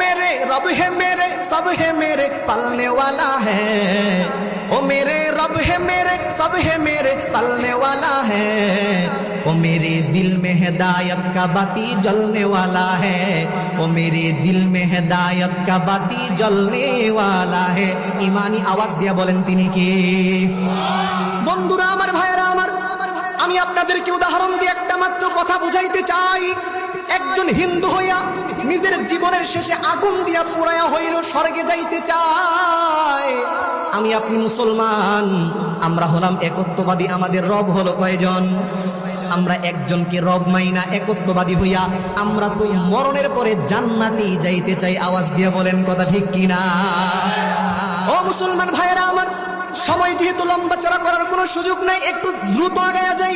मेरे रब है मेरे सब है मेरे पालने वाला है ओ मेरे रब है मेरे सब है मेरे पालने वाला है ओ मेरे दिल में हिदायत का बाती जलने वाला है ओ मेरे दिल में हिदायत का बाती जलने वाला है ইমানি আওয়াজ দিয়া বলেন তিনি কে আপনাদেরকে উদাহরণ দিয়ে একটা মাত্র কথা বুঝাইতে চাই। একজন হিন্দু হইয়া নিজের জীবনের শেষে আগুন দিয়া পুরায়া হইল, স্বর্গে যাইতে চায়। আমি আপনি মুসলমান, আমরা হলাম একত্ববাদী, আমাদের রব হলো কয়জন? আমরা একজনকে রব মাইনা একত্ববাদী হইয়া আমরা তো মরণের পরে জান্নাতেই যাইতে চাই, আওয়াজ দিয়ে বলেন কথা ঠিক কিনা? ও মুসলমান ভাইয়েরা আমার সময় যেহেতু লম্বা চড়া করার কোনো সুযোগ নাই, একটু দ্রুত আগায়া যাই।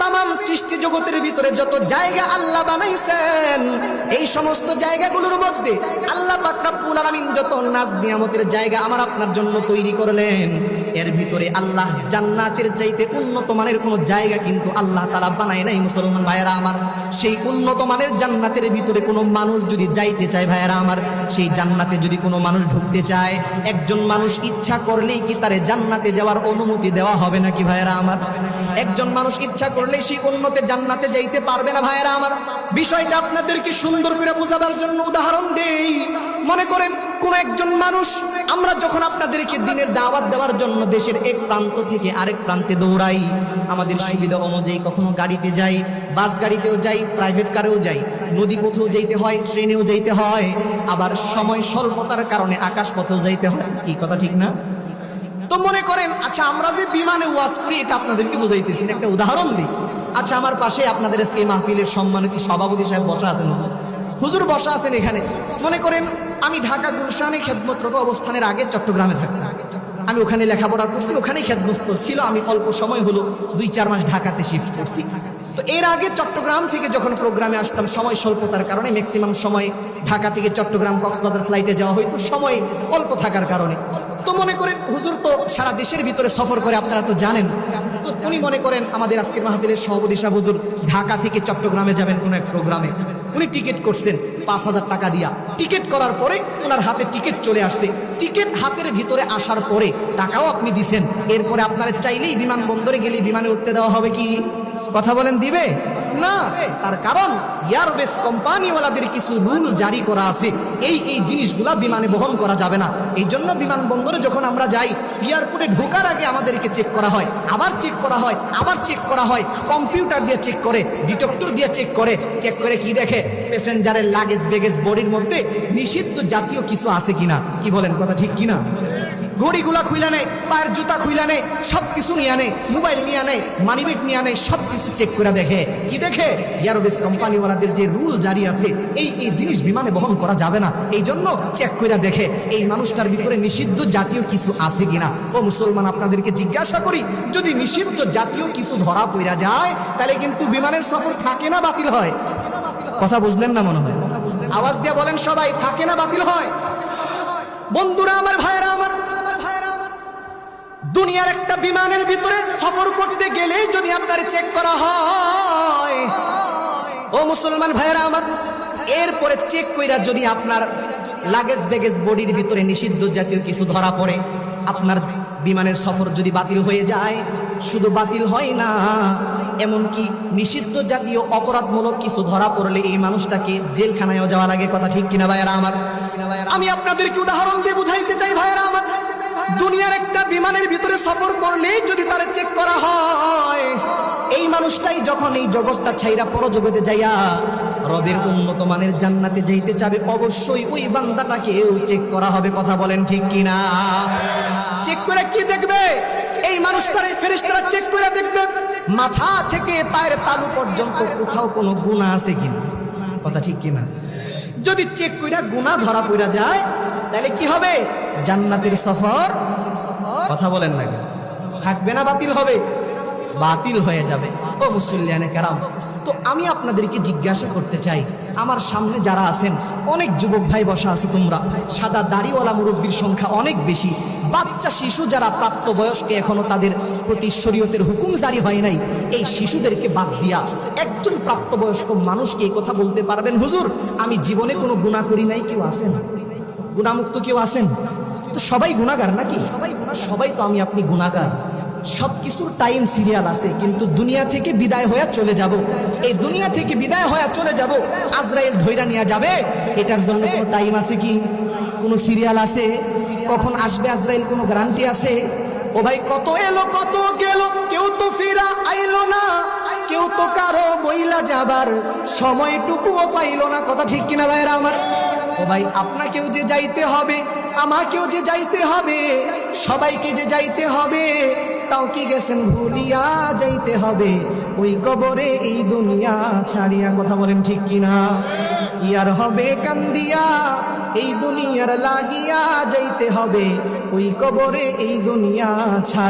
তামাম সৃষ্টি জগতের ভিতরে যত জায়গা আল্লাহ বানাইছেন, এই সমস্ত জায়গাগুলোর মধ্যে আল্লাহ পাক রাব্বুল আলামিন যত নাজ নিয়ামতের জায়গা আমার আপনার জন্য তৈরি করলেন, এর ভিতরে আল্লাহ জান্নাতের চাইতে উন্নত মানের কোনো জায়গা কিন্তু আল্লাহ তালা বানায় নাই, মুসলমান ভাইয়েরা আমার। সেই উন্নত মানের জান্নাতের ভিতরে কোনো মানুষ যদি যাইতে চায় ভাইয়েরা আমার, সেই জান্নাতে যদি কোনো মানুষ ঢুকতে চায়, একজন মানুষ ইচ্ছা করলেই কি তারে জান্নাতে যাওয়ার অনুমতি দেওয়া হবে নাকি ভাইয়েরা আমার? একজন মানুষ ইচ্ছা করলেই সেই উন্নতে জান্নাতে যাইতে পারবে না ভাইয়েরা আমার। বিষয়টা আপনাদেরকে সুন্দর করে বোঝাবার জন্য উদাহরণ দেই। মনে করেন, কোন একজন মানুষ, আমরা যখন আপনাদেরকে দিনের দাওয়াত দেওয়ার জন্য দেশের এক প্রান্ত থেকে আরেক প্রান্তে দৌড়াই, আমাদের সুবিধা অনুযায়ী কখনো গাড়িতে যাই, বাস গাড়িতেও যাই প্রাইভেট কারেও যাই, নদী পথেও যাইতে হয় ট্রেনেও যাইতে হয়, আবার সময় স্বল্পতার কারণে আকাশ পথেও যাইতে হয়। কি কথা ঠিক না? তো মনে করেন আচ্ছা আমরা যে বিমানে ওয়াজ করি, এটা আপনাদেরকে বুঝাইতেছি একটা উদাহরণ দিই। আচ্ছা আমার পাশে আপনাদের আজকে মাহফিলের সম্মানিত সভাপতি সাহেব বসা আছেন। হুজুর। বসা আছেন এখানে। মনে করেন, আমি ঢাকা গুলশানে খেদমতরত অবস্থানের আগে চট্টগ্রামে থাকতাম আমি ওখানে লেখাপড়া করছি, ওখানেই খেদমস্ত ছিল। আমি অল্প সময় হলো দুই, চার মাস ঢাকাতে শিফট করছি। তো এর আগে চট্টগ্রাম থেকে যখন প্রোগ্রামে আসতাম, সময় স্বল্পতার কারণে ম্যাক্সিমাম সময় ঢাকা থেকে চট্টগ্রাম কক্সবাজার ফ্লাইটে যাওয়া হয়তো সময় অল্প থাকার কারণে তো মনে করেন, হুজুর তো সারা দেশের ভিতরে সফর করে, আপনারা তো জানেন। উনি মনে করেন, আমাদের আজকের মাহফিলের সভাপতি সাহেব হুজুর ঢাকা থেকে চট্টগ্রামে যাবেন কোন এক প্রোগ্রামে। উনি টিকিট করছেন পাঁচ হাজার টাকা দিয়া। টিকিট করার পরে ওনার হাতে টিকিট চলে আসছে। টিকিট হাতের ভিতরে আসার পরে টাকাও আপনি দিছেন। এরপরে আপনারা চাইলেই বিমানবন্দরে গেলে বিমানে উঠতে দেওয়া হবে কি? কথা বলেন দিবে? না। তার কারণ এয়ারবেস কোম্পানিওয়ালাদের কিছু রুল জারি করা আছে। এই এই জিনিসগুলা বিমানে বহন করা যাবে না। এই জন্য বিমানবন্দরে যখন আমরা যাই, এয়ারপোর্টে ঢোকার আগে আমাদেরকে চেক করা হয়। আবার চেক করা হয়, আবার চেক করা হয়। কম্পিউটার দিয়ে চেক করে, ডিটেক্টর দিয়ে চেক করে। চেক করে কি দেখে? প্যাসেঞ্জারের লাগেজ বেগেজ বডির মধ্যে নিষিদ্ধ জাতীয় কিছু আছে কিনা? কি বলেন? কথা ঠিক কিনা? ঘড়িগুলা খুইলা নেই, পায়ের জুতা খুইলা নেই সব কিছু নিয়ে আনে মোবাইল নিয়ে আনে মানিব্যাগ নিয়ে আনে সব কিছু চেক করে দেখে। কি দেখে? এয়ারবেস কোম্পানিওয়ালাদের যে রুল জারি আছে, এই এই জিনিস বিমানে বহন করা যাবে না। এই জন্য চেক করে দেখে, এই মানুষটার ভিতরে নিষিদ্ধ জাতীয় কিছু আছে কিনা? ও মুসলমান, আপনাদেরকে জিজ্ঞাসা করি, যদি নিষিদ্ধ জাতীয় কিছু ধরা পড়া যায়, তাহলে কিন্তু বিমানের সফর থাকে না, বাতিল হয়। কথা বুঝলেন না মনে হয়? আওয়াজ দিয়ে বলেন সবাই, থাকে না, বাতিল হয়? বন্ধুরা, আমার ভাইরা আমার দুনিয়ার একটা বিমানের ভিতরে সফর করতে গেলে যদি আপনার চেক করা হয়। ও মুসলমান ভাইরা আমার, এরপরে চেক কইরা যদি আপনার লাগেজ বেগেজ বডির ভিতরে নিষিদ্ধ জাতীয় কিছু ধরা পড়ে, আপনার বিমানের সফর যদি বাতিল হয়ে যায়, শুধু বাতিল হয় না, এমনকি নিষিদ্ধ জাতীয় অপরাধমূলক কিছু ধরা পড়লে এই মানুষটাকে জেলখানায়ও যাওয়া লাগে, কথা ঠিক কিনা ভাইয়ারা আমার? আমি আপনাদেরকে উদাহরণ দিয়ে বুঝাইতে চাই ভাইয়ারা আমার। দুনিয়ার একটা বিমানের ভিতরে সফর করলেই যদি তার চেক করা হয়। এই মানুষটাই যখন এই জগৎটা ছাইরা পরজগতে যাইয়া রবের উন্নত মানের জান্নাতে যাইতে চাবে, অবশ্যই ওই বান্দাটাকেও চেক করা হবে, কথা বলেন ঠিক কিনা? চেক করে কি দেখবে? এই মানুষটার ফেরেশতারা চেক করে দেখবে, মাথা থেকে পায়ের তালু পর্যন্ত কোথাও কোনো গুণা আছে কিনা? কথা ঠিক কিনা? যদি চেক কইরা গুণা ধরা পড়া যায়, তাহলে কি হবে? জান্নাতের সফর। কথা বলেন না থাকবে না, বাতিল হবে। বাতিল হয়ে যাবে। ও মুসল্লিয়ানে কারাম, তো আমি আপনাদেরকে জিজ্ঞাসা করতে চাই, আমার সামনে যারা আছেন, অনেক যুবক ভাই বসা আছে তোমরা। সাদা দাড়িওয়ালা মুরব্বীর সংখ্যা অনেক বেশি। বাচ্চা, শিশু যারা প্রাপ্তবয়স্কে এখনও তাদের প্রতি শরীয়তের হুকুম জারি হয় নাই, এই শিশুদেরকে বাদ দিয়া একজন প্রাপ্তবয়স্ক মানুষকে এই কথা বলতে পারবেন? হুজুর, আমি জীবনে কোনো গুণা করি নাই, কেউ আসেন গুণামুক্ত কেউ আছেন? তো সবাই গুণাগার নাকি? সবাই সবাই তো আমি, আপনি গুণাগার সব কিছুর টাইম সিরিয়াল আছে, কিন্তু দুনিয়া থেকে বিদায় হয়ে চলে যাব। এই দুনিয়া থেকে বিদায় হয়ে চলে যাব, আজরাইল ধৈরা নিয়ে যাবে। এটার জন্য কোনো টাইম আছে কি? কোনো সিরিয়াল আছে? কখন আসবে আজরাইল? কোনো গ্যারান্টি আছে? ও ভাই, কত এলো, কত গেল, কেউ তো ফিরা আইলো না। কেউ তো কারও বইলা যাবার সময়টুকুও পাইলো না। কথা ঠিক কিনা ভাইরা আমার? ও ভাই, আপনাকেও যে যাইতে হবে, আমাকেও যে যাইতে হবে, সবাইকে যে যাইতে হবে, তাও কি গেছেন ভুলিয়া যাইতে হবে? ওই কবরে এই দুনিয়া ছাড়িয়া কথা বলেন ঠিক কিনা ইয়ার হবে কান্দিয়া? এই দুনিয়ার লাগিয়া যাইতে হবে, ওই কবরে এই দুনিয়া ছাড়ি